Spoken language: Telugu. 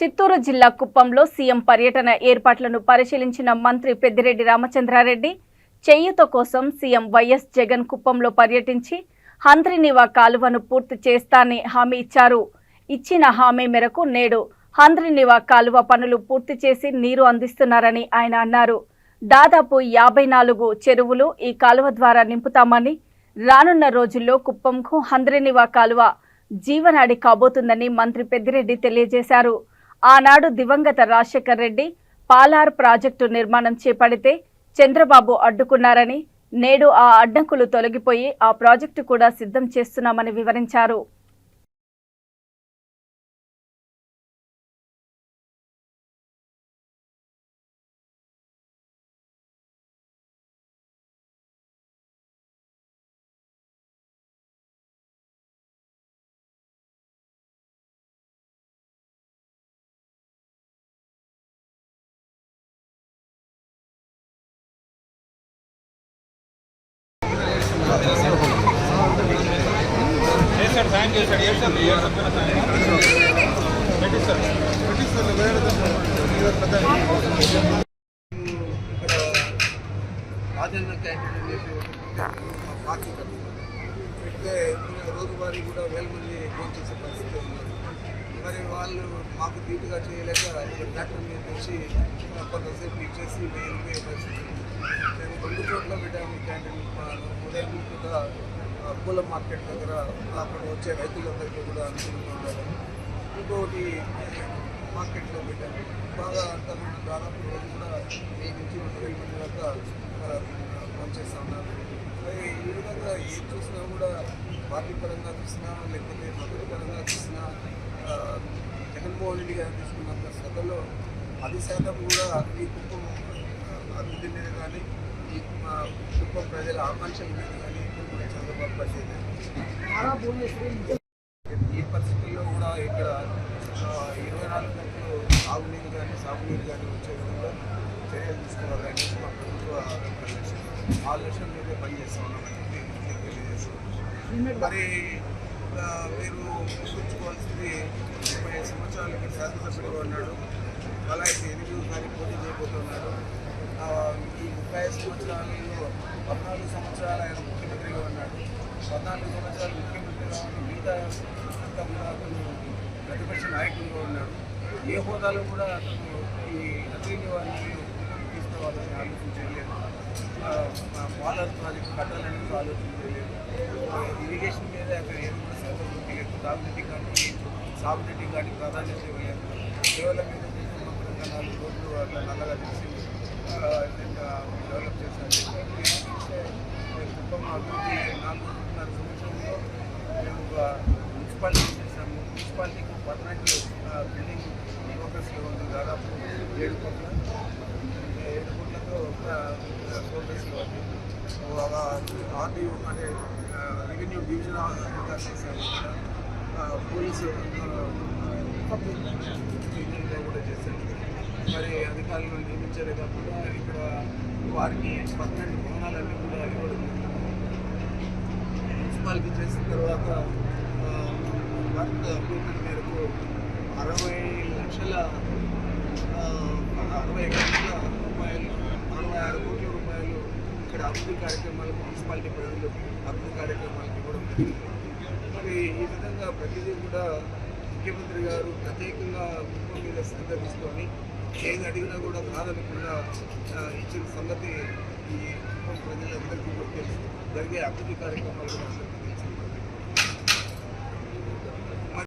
చిత్తూరు జిల్లా కుప్పంలో సీఎం పర్యటన ఏర్పాట్లను పరిశీలించిన మంత్రి పెద్దిరెడ్డి రామచంద్రారెడ్డి చేయూత కోసం సీఎం వైఎస్ జగన్ కుప్పంలో పర్యటించి హంద్రినివా కాలువను పూర్తి చేస్తానని హామీ ఇచ్చారు. ఇచ్చిన హామీ మేరకు నేడు హంద్రినివా కాలువ పనులు పూర్తి చేసి నీరు అందిస్తున్నారని ఆయన అన్నారు. దాదాపు యాభై నాలుగు చెరువులు ఈ కాలువ ద్వారా నింపుతామని రానున్న రోజుల్లో కుప్పంకు హంద్రినివా కాలువ జీవనాడి కాబోతుందని మంత్రి పెద్దిరెడ్డి తెలియజేశారు. ఆనాడు దివంగత రాజశేఖర్ రెడ్డి పాలార్ ప్రాజెక్టు నిర్మాణం చేపడితే చంద్రబాబు అడ్డుకున్నారని నేడు ఆ అడ్డంకులు తొలగిపోయి ఆ ప్రాజెక్టు కూడా సిద్ధం చేస్తున్నామని వివరించారు. చేశాడు సాయం చేశాడు ఏడ్చాడు ఏడ్చాడు పెట్టిస్తాడు రాజన్న క్యాంటీన్ అనేసి పార్టీ పెడితే రోజువారీ కూడా వేల మంది ఫోన్ చేసే పరిస్థితి ఉన్నారు మరి వాళ్ళు మాకు ధీటుగా చేయలేక డాక్టర్ ట్రాక్టర్ మీద తెచ్చి కొంతసేపు ఇచ్చేసి వెళ్ళిపోయే పరిస్థితి ఉంది. మేము రెండు చోట్ల పెట్టాము క్యాంటీన్ ఉదయం కూడా పూల మార్కెట్ దగ్గర అక్కడ వచ్చే రైతులందరికీ కూడా అనుకూలంగా ఉండాలి. ఇంకొకటి మార్కెట్లో పెట్టారు. బాగా అంతకుముందు దాదాపు రోజు కూడా మీ నుంచి రెండు మంది దాకా పనిచేస్తూ ఉన్నారు. మరి ఈ విధంగా ఏం చూసినా కూడా పార్టీ పరంగా చూసినా లేకపోతే మధుర పరంగా చూసినా జగన్మోహన్ రెడ్డి గారు తీసుకున్నంత శ్రద్ధలో పది శాతం కూడా ఈ కుటుంబం అభివృద్ధి మీద కానీ ఈ కుటుంబ ప్రజల ఆకాంక్షల మీద కానీ పరిస్థితి ఈ పరిస్థితుల్లో కూడా ఇక్కడ ఇరవై నాలుగు గంటలు సాగునీరు కానీ సాగునీరు కానీ వచ్చే విధంగా చర్యలు తీసుకోవాలని మా ప్రభుత్వ లక్ష్యం ఆ లక్ష్యం మీదే పనిచేస్తా ఉన్నామని తెలియజేస్తున్నాం. మరి మీరు గుర్తుంచుకోవాల్సింది ముప్పై ఐదు సంవత్సరాలకి శాసనసభ్యుడిగా ఉన్నాడు. అలాగే ఎనిమిది తారీఖు పోటీ చేయబోతున్నాడు. ఈ ముప్పై ఐదు సంవత్సరాలలో పద్నాలుగు సంవత్సరాలు ఆయన ముఖ్యమంత్రి పద్నాలుగు సంవత్సరాలు ముఖ్యమంత్రిగా ఉండి మిగతా అంతా కూడా అతను ప్రతిపక్ష నాయకుడిగా ఉన్నాడు ఏ హోదాలో కూడా అతను ఈ అగ్ని వారిని తీసుకోవాలని ఆలోచన చేయలేదు. పాలర్ ప్రాజెక్ట్ కట్టాలని ఆలోచన చేయలేదు. ఇరిగేషన్ మీద అక్కడ ఏదో కూడా శ్రద్ధ చూపించలేదు తాగునీటి కానీ సాగునీటి కానీ ప్రాధాన్యత ఇవ్వలేదు. కేవలం మీద చేసిన నాలుగు రోడ్లు అట్లా నల్లగా చేసి డెవలప్ చేశారు. కుప్పం అభివృద్ధి నాలుగున్నర సంవత్సరంలో మేము ఒక మున్సిపాలిటీ చేశాము మున్సిపాలిటీకి పర్మనెంట్ బిల్డింగ్ ప్రోగ్రెస్లో ఉంది దాదాపు ఏడు కోట్ల ఏడు కోట్లతో ప్రోగ్రెస్లో ఉంది ఆర్డీఓ అంటే రెవెన్యూ డివిజన్ చేశాము ఆ, పోలీసు కూడా చేశాము మరి అధికారులు నియమించారే కాకుండా ఇక్కడ వారికి పన్నెండు భవనాలన్నీ కూడా ఇవ్వడం మున్సిపాలిటీ చేసిన తర్వాత వర్క్ అగ్రిమెంట్ మేరకు అరవై లక్షల అరవై లక్షల రూపాయలు అరవై ఆరు కోట్ల రూపాయలు ఇక్కడ అభివృద్ధి కార్యక్రమాలకు మున్సిపాలిటీ ప్రజలు అభివృద్ధి కార్యక్రమాలకు ఇవ్వడం జరిగింది. మరి ఈ విధంగా ప్రతిదీ కూడా ముఖ్యమంత్రి గారు ప్రత్యేకంగా కుటుంబం మీద శ్రద్ధ తీసుకొని ఏది అడిగినా కూడా కాదనకుండా ఇచ్చిన సంగతి ఈ ప్రజలందరికీ కూడా తెలుసు. జరిగే అభివృద్ధి కార్యక్రమాలు కూడా